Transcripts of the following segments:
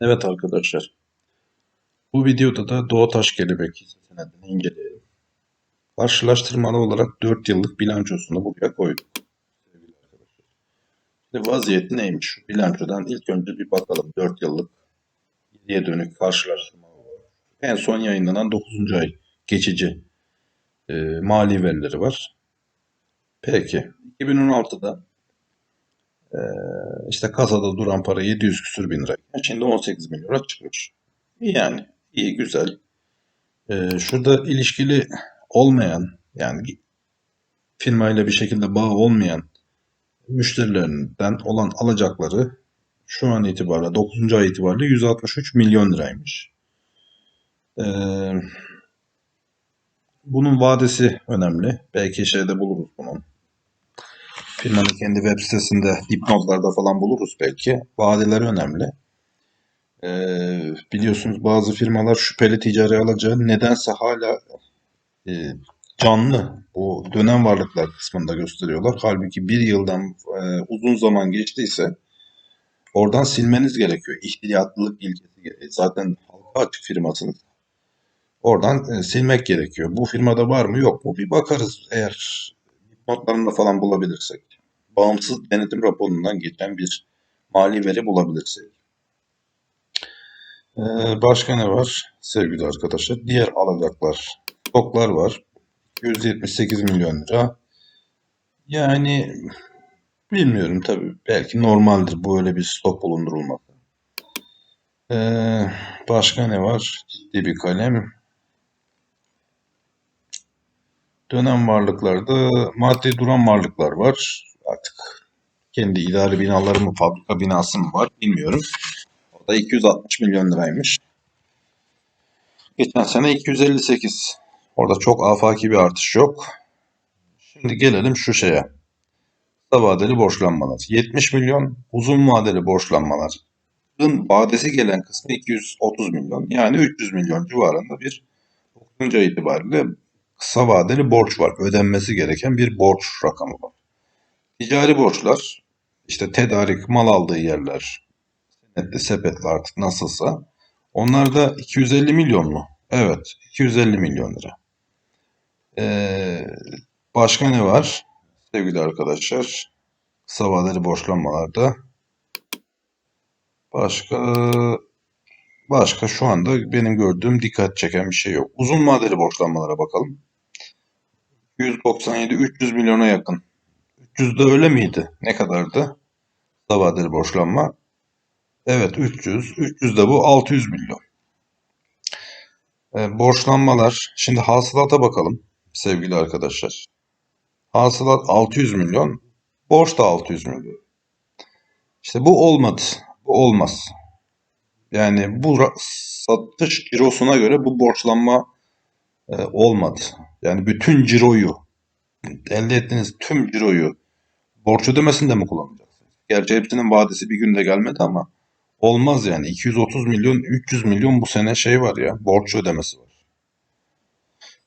Evet arkadaşlar. Bu videoda da Doğu Taş Kelebek hisse inceleyelim. Karşılaştırmalı olarak 4 yıllık bilançosunu buraya koyduk. Şimdi vaziyet neymiş? Bilançodan ilk önce bir bakalım 4 yıllık geriye dönük karşılaştırmalı olarak. En son yayınlanan 9. ay geçici e, mali verileri var. Peki 2016'da e, işte kasada duran para 700 küsür bin lira. Şimdi 18 milyona çıkmış. Yani iyi güzel. Ee, şurada ilişkili olmayan yani firmayla bir şekilde bağ olmayan müşterilerinden olan alacakları şu an itibariyle 9. ay itibariyle 163 milyon liraymış. Ee, bunun vadesi önemli. Belki şeyde buluruz bunun. Firmanın kendi web sitesinde dipnotlarda falan buluruz belki. Vadeleri önemli. Ee, biliyorsunuz bazı firmalar şüpheli ticari alacağı nedense hala e, canlı bu dönem varlıklar kısmında gösteriyorlar. Halbuki bir yıldan e, uzun zaman geçtiyse oradan silmeniz gerekiyor. İhtiyatlılık ilkesi gereği. Zaten halka açık firmasınız. Oradan e, silmek gerekiyor. Bu firmada var mı yok mu bir bakarız eğer notlarında falan bulabilirsek. Bağımsız denetim raporundan geçen bir mali veri bulabilirsek. Ee, başka ne var sevgili arkadaşlar? Diğer alacaklar, stoklar var. 178 milyon lira. Yani bilmiyorum tabii. Belki normaldir böyle bir stok bulundurulması. Ee, başka ne var? Ciddi bir kalem. Dönem varlıklarda maddi duran varlıklar var. Artık kendi idari binaları mı, fabrika binası mı var bilmiyorum. O da 260 milyon liraymış. Geçen sene 258. Orada çok afaki bir artış yok. Şimdi gelelim şu şeye. Kısa vadeli borçlanmalar. 70 milyon uzun vadeli borçlanmaların vadesi gelen kısmı 230 milyon. Yani 300 milyon civarında bir 9. ay itibariyle kısa vadeli borç var. Ödenmesi gereken bir borç rakamı var. Ticari borçlar işte tedarik, mal aldığı yerler, senetli, sepetli artık nasılsa onlar da 250 milyon mu? Evet, 250 milyon lira. Ee, başka ne var sevgili arkadaşlar? Kısa vadeli borçlanmalarda. Başka başka şu anda benim gördüğüm dikkat çeken bir şey yok. Uzun vadeli borçlanmalara bakalım. 197 300 milyona yakın. 300 de öyle miydi? Ne kadardı? Vadeli borçlanma. Evet 300. 300 de bu 600 milyon. E, borçlanmalar. Şimdi hasılata bakalım sevgili arkadaşlar. Hasılat 600 milyon. Borç da 600 milyon. İşte bu olmadı. Bu olmaz. Yani bu satış cirosuna göre bu borçlanma e, olmadı. Yani bütün ciroyu elde ettiğiniz tüm ciroyu borç ödemesinde mi kullanacaksınız? Gerçi hepsinin vadesi bir günde gelmedi ama olmaz yani. 230 milyon, 300 milyon bu sene şey var ya, borç ödemesi var.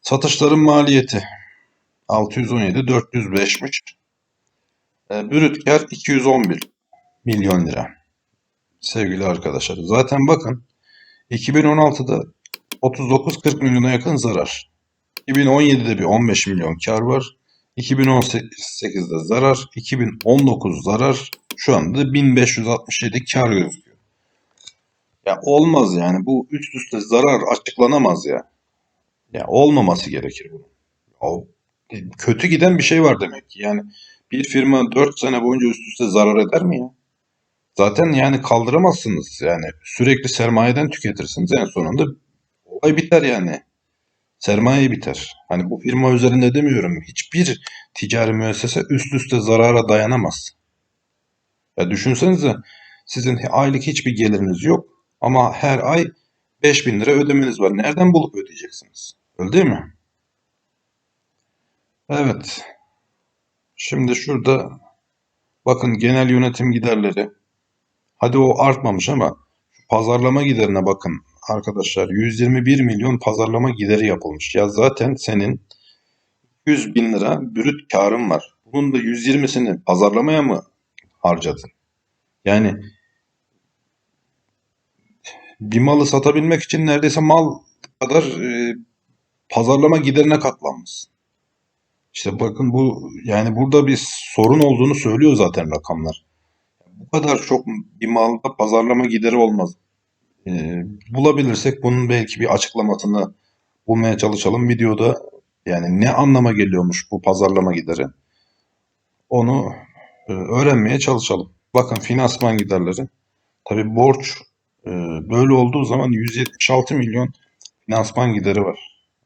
Satışların maliyeti 617, 405'miş. E, brüt kar 211 milyon lira. Sevgili arkadaşlar. Zaten bakın 2016'da 39-40 milyona yakın zarar. 2017'de bir 15 milyon kar var. 2018'de zarar, 2019 zarar, şu anda 1567 kar gözüküyor. Ya olmaz yani bu üst üste zarar açıklanamaz ya. Ya olmaması gerekir bunun. Kötü giden bir şey var demek ki. Yani bir firma 4 sene boyunca üst üste zarar eder mi ya? Zaten yani kaldıramazsınız. Yani sürekli sermayeden tüketirsiniz. En sonunda olay biter yani. Sermaye biter. Hani bu firma üzerinde demiyorum. Hiçbir ticari müessese üst üste zarara dayanamaz. Ya düşünsenize sizin aylık hiçbir geliriniz yok ama her ay 5000 lira ödemeniz var. Nereden bulup ödeyeceksiniz? Öyle değil mi? Evet. Şimdi şurada bakın genel yönetim giderleri. Hadi o artmamış ama pazarlama giderine bakın arkadaşlar. 121 milyon pazarlama gideri yapılmış. Ya zaten senin 100 bin lira brüt karın var. Bunun da 120'sini pazarlamaya mı harcadın? Yani bir malı satabilmek için neredeyse mal kadar e, pazarlama giderine katlanmışsın. İşte bakın bu yani burada bir sorun olduğunu söylüyor zaten rakamlar. Bu kadar çok bir malda pazarlama gideri olmaz. Ee, bulabilirsek bunun belki bir açıklamasını bulmaya çalışalım videoda. Yani ne anlama geliyormuş bu pazarlama gideri? Onu e, öğrenmeye çalışalım. Bakın finansman giderleri. Tabii borç e, böyle olduğu zaman 176 milyon finansman gideri var.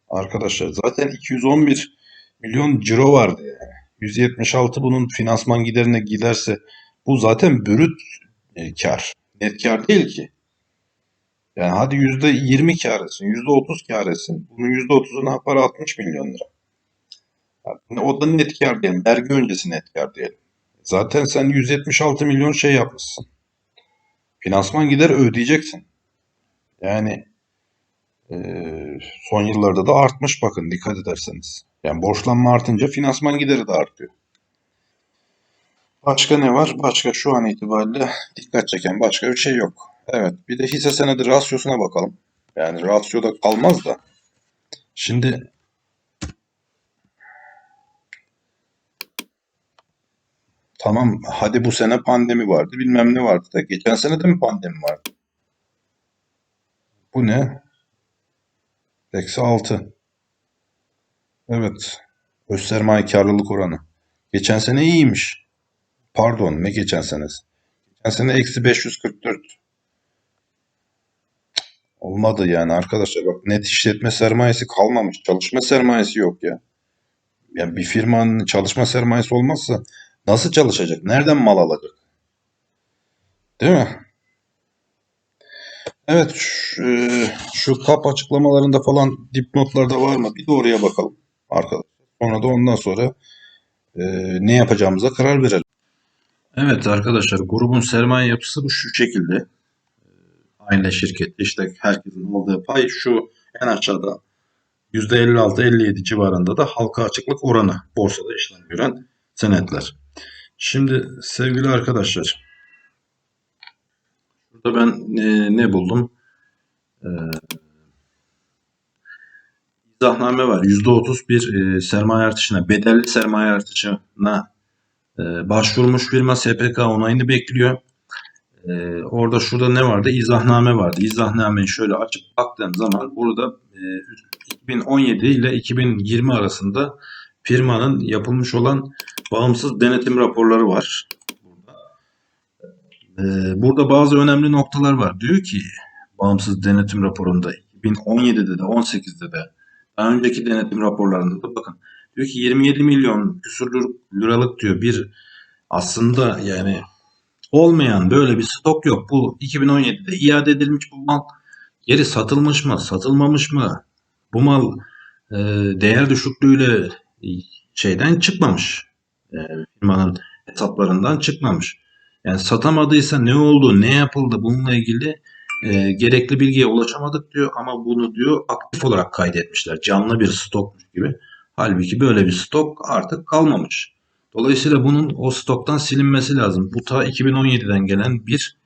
Arkadaşlar zaten 211 milyon ciro vardı yani. 176 bunun finansman giderine giderse bu zaten brüt e, kar. Net kar değil ki. Yani hadi %20 kar etsin, %30 kar etsin. Bunun %30'u ne yapar? 60 milyon lira. Yani o da net kar diyelim. Vergi öncesi net kar diyelim. Zaten sen 176 milyon şey yapmışsın. Finansman gider ödeyeceksin. Yani e, son yıllarda da artmış bakın dikkat ederseniz. Yani borçlanma artınca finansman gideri de artıyor. Başka ne var? Başka şu an itibariyle dikkat çeken başka bir şey yok. Evet, bir de hisse senedi rasyosuna bakalım. Yani rasyoda kalmaz da. Şimdi tamam hadi bu sene pandemi vardı, bilmem ne vardı da geçen sene de mi pandemi vardı? Bu ne? Eksi 6. Evet. Öz sermaye karlılık oranı. Geçen sene iyiymiş. Pardon ne geçen senesi? Geçen sene eksi 544. Cık, Olmadı yani arkadaşlar bak net işletme sermayesi kalmamış. Çalışma sermayesi yok ya. Yani bir firmanın çalışma sermayesi olmazsa nasıl çalışacak? Nereden mal alacak? Değil mi? Evet şu, e, şu kap açıklamalarında falan dipnotlarda var mı? Bir de oraya bakalım arkadaşlar. Sonra da ondan sonra e, ne yapacağımıza karar verelim. Evet arkadaşlar grubun sermaye yapısı bu şu şekilde. Aile şirketi işte herkesin aldığı pay şu en aşağıda %56-57 civarında da halka açıklık oranı borsada işlem gören senetler. Şimdi sevgili arkadaşlar burada ben e, ne buldum? E, izahname var. %30 bir e, sermaye artışına, bedelli sermaye artışına e, başvurmuş firma SPK onayını bekliyor. E, orada şurada ne vardı? İzahname vardı. İzahnameyi şöyle açıp baktığım zaman burada e, 2017 ile 2020 arasında firmanın yapılmış olan bağımsız denetim raporları var. Burada. E, burada bazı önemli noktalar var. Diyor ki bağımsız denetim raporunda 2017'de de 18'de de daha önceki denetim raporlarında da bakın diyor ki 27 milyon küsur liralık diyor bir aslında yani olmayan böyle bir stok yok. Bu 2017'de iade edilmiş bu mal geri satılmış mı, satılmamış mı? Bu mal e, değer düşüklüğüyle şeyden çıkmamış. E, firmanın hesaplarından çıkmamış. Yani satamadıysa ne oldu, ne yapıldı bununla ilgili e, gerekli bilgiye ulaşamadık diyor ama bunu diyor aktif olarak kaydetmişler. Canlı bir stokmuş gibi. Halbuki böyle bir stok artık kalmamış. Dolayısıyla bunun o stoktan silinmesi lazım. Bu ta 2017'den gelen bir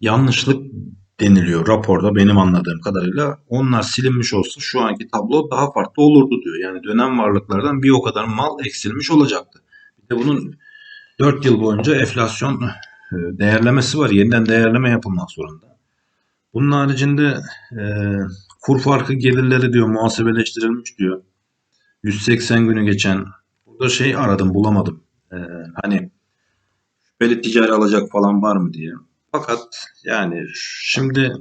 yanlışlık deniliyor raporda benim anladığım kadarıyla. Onlar silinmiş olsa şu anki tablo daha farklı olurdu diyor. Yani dönem varlıklardan bir o kadar mal eksilmiş olacaktı. Bir de bunun 4 yıl boyunca enflasyon e, değerlemesi var. Yeniden değerleme yapılmak zorunda. Bunun haricinde e, kur farkı gelirleri diyor muhasebeleştirilmiş diyor. 180 günü geçen burada şey aradım bulamadım. E, hani şüpheli ticari alacak falan var mı diye. Fakat yani şimdi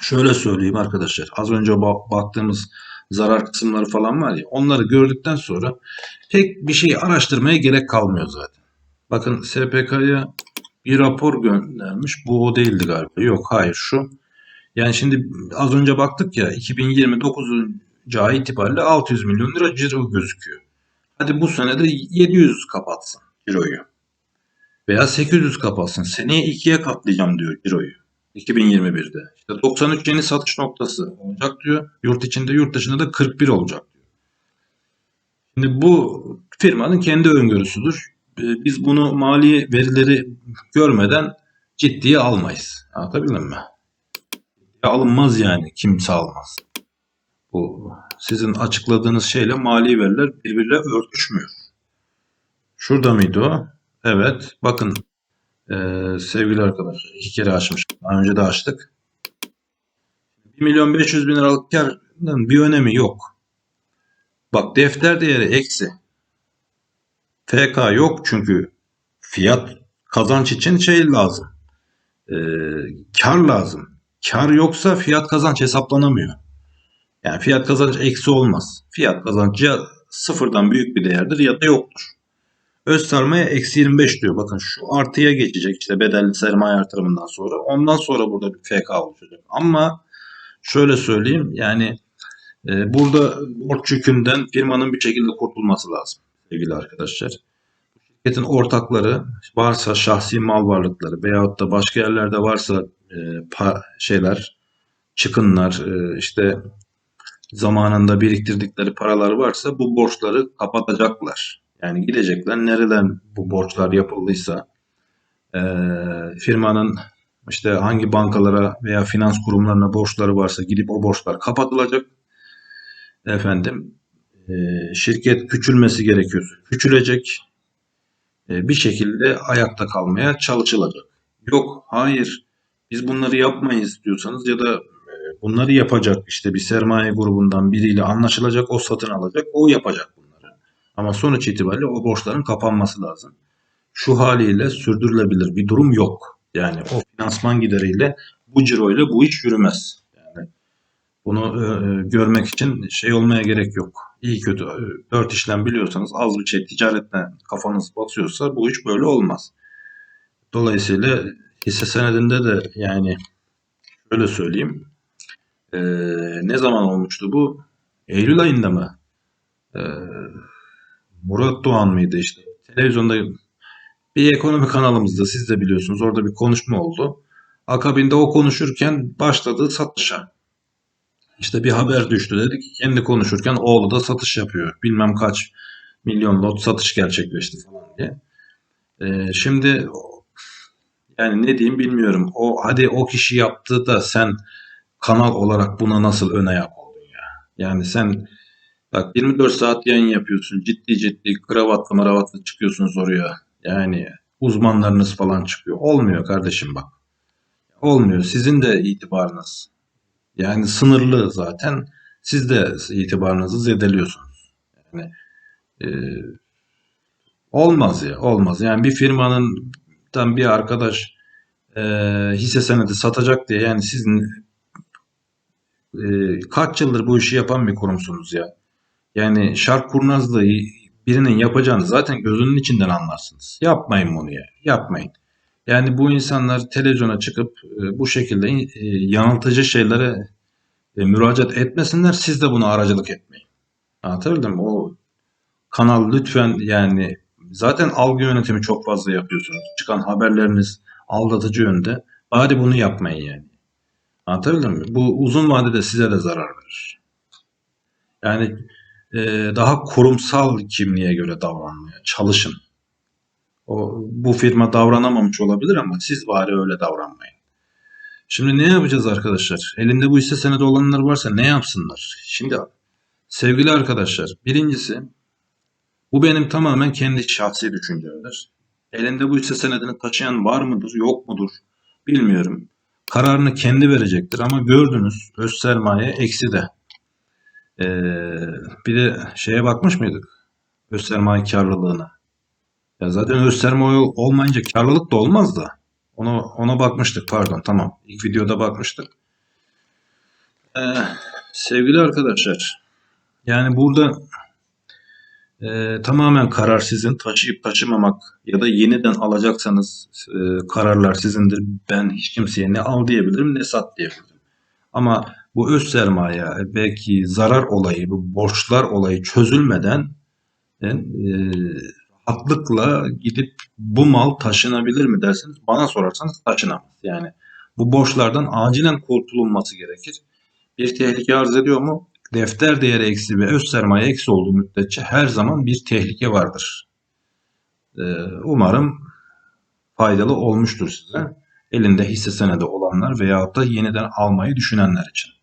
şöyle söyleyeyim arkadaşlar. Az önce bak- baktığımız zarar kısımları falan var ya onları gördükten sonra pek bir şey araştırmaya gerek kalmıyor zaten. Bakın SPK'ya bir rapor göndermiş. Bu o değildi galiba. Yok hayır şu. Yani şimdi az önce baktık ya 2029 ay itibariyle 600 milyon lira ciro gözüküyor. Hadi bu sene de 700 kapatsın ciroyu. Veya 800 kapatsın. Seneye ikiye katlayacağım diyor ciroyu. 2021'de. İşte 93 yeni satış noktası olacak diyor. Yurt içinde yurt dışında da 41 olacak diyor. Şimdi bu firmanın kendi öngörüsüdür. Ee, Biz bunu mali verileri görmeden ciddiye almayız. Anlatabildim mi? alınmaz yani. Kimse almaz. Bu sizin açıkladığınız şeyle mali veriler birbiriyle örtüşmüyor. Şurada mıydı o? Evet. Bakın eee, sevgili arkadaşlar iki kere açmış. Daha önce de açtık. 1 milyon 500 bin liralık karın bir önemi yok. Bak defter değeri eksi. FK yok çünkü fiyat kazanç için şey lazım. Ee, kar lazım. Kar yoksa fiyat kazanç hesaplanamıyor. Yani fiyat kazanç eksi olmaz. Fiyat kazancı ya sıfırdan büyük bir değerdir ya da yoktur. Öz sermaye eksi 25 diyor. Bakın şu artıya geçecek işte bedelli sermaye artırımından sonra. Ondan sonra burada bir FK oluşacak. Ama şöyle söyleyeyim yani e, burada borç yükünden firmanın bir şekilde kurtulması lazım sevgili arkadaşlar. Şirketin ortakları varsa şahsi mal varlıkları veyahut da başka yerlerde varsa e, pa- şeyler, çıkınlar, e, işte zamanında biriktirdikleri paralar varsa bu borçları kapatacaklar. Yani gidecekler nereden bu borçlar yapıldıysa e, firmanın işte hangi bankalara veya finans kurumlarına borçları varsa gidip o borçlar kapatılacak. Efendim e, şirket küçülmesi gerekiyorsa küçülecek. E, bir şekilde ayakta kalmaya çalışılacak. Yok, hayır biz bunları yapmayız diyorsanız ya da bunları yapacak işte bir sermaye grubundan biriyle anlaşılacak, o satın alacak, o yapacak bunları. Ama sonuç itibariyle o borçların kapanması lazım. Şu haliyle sürdürülebilir bir durum yok. Yani o finansman gideriyle bu ciroyla bu iş yürümez. Yani bunu e, e, görmek için şey olmaya gerek yok. İyi kötü e, dört işlem biliyorsanız az bir şey ticaretle kafanız basıyorsa bu iş böyle olmaz. Dolayısıyla hisse senedinde de yani şöyle söyleyeyim. E, ne zaman olmuştu bu? Eylül ayında mı? E, Murat Doğan mıydı işte? Televizyonda bir ekonomi kanalımızda siz de biliyorsunuz orada bir konuşma oldu. Akabinde o konuşurken başladı satışa. İşte bir haber düştü dedi ki kendi konuşurken oğlu da satış yapıyor. Bilmem kaç milyon lot satış gerçekleşti falan diye. Ee, şimdi yani ne diyeyim bilmiyorum. O hadi o kişi yaptı da sen kanal olarak buna nasıl ön ayak oldun ya? Yani sen bak 24 saat yayın yapıyorsun. Ciddi ciddi kravatlı maravatlı çıkıyorsunuz oraya. Yani uzmanlarınız falan çıkıyor. Olmuyor kardeşim bak. Olmuyor. Sizin de itibarınız yani sınırlı zaten. Siz de itibarınızı zedeliyorsunuz. Yani e, olmaz ya, olmaz. Yani bir firmanın tam bir arkadaş e, hisse senedi satacak diye yani sizin e, kaç yıldır bu işi yapan bir kurumsunuz ya. Yani şark kurnazlığı birinin yapacağını zaten gözünün içinden anlarsınız. Yapmayın bunu ya. Yapmayın. Yani bu insanlar televizyona çıkıp e, bu şekilde e, yanıltıcı şeylere e, müracaat etmesinler. Siz de buna aracılık etmeyin. Anlatabildim mi? O kanal lütfen yani zaten algı yönetimi çok fazla yapıyorsunuz. Çıkan haberleriniz aldatıcı yönde. Bari bunu yapmayın yani. Anlatabildim mi? Bu uzun vadede size de zarar verir. Yani e, daha kurumsal kimliğe göre davranmaya çalışın. O, bu firma davranamamış olabilir ama siz bari öyle davranmayın. Şimdi ne yapacağız arkadaşlar? Elinde bu hisse senedi olanlar varsa ne yapsınlar? Şimdi sevgili arkadaşlar birincisi bu benim tamamen kendi şahsi düşüncemdir. Elinde bu hisse senedini taşıyan var mıdır yok mudur bilmiyorum. Kararını kendi verecektir ama gördünüz öz sermaye eksi de. Ee, bir de şeye bakmış mıydık? Öz sermaye karlılığına. Ya zaten öz sermaye olmayınca karlılık da olmaz da. Ona, ona bakmıştık pardon tamam. İlk videoda bakmıştık. Ee, sevgili arkadaşlar yani burada e, tamamen karar sizin. Taşıyıp taşımamak ya da yeniden alacaksanız e, kararlar sizindir. Ben hiç kimseye ne al diyebilirim ne sat diyebilirim. Ama bu öz sermaye belki zarar olayı, bu borçlar olayı çözülmeden e, rahatlıkla gidip bu mal taşınabilir mi derseniz bana sorarsanız taşınamaz. Yani bu borçlardan acilen kurtulunması gerekir. Bir tehlike arz ediyor mu? Defter değeri eksi ve öz sermaye eksi olduğu müddetçe her zaman bir tehlike vardır. Ee, umarım faydalı olmuştur size. elinde hisse senedi olanlar veyahut da yeniden almayı düşünenler için.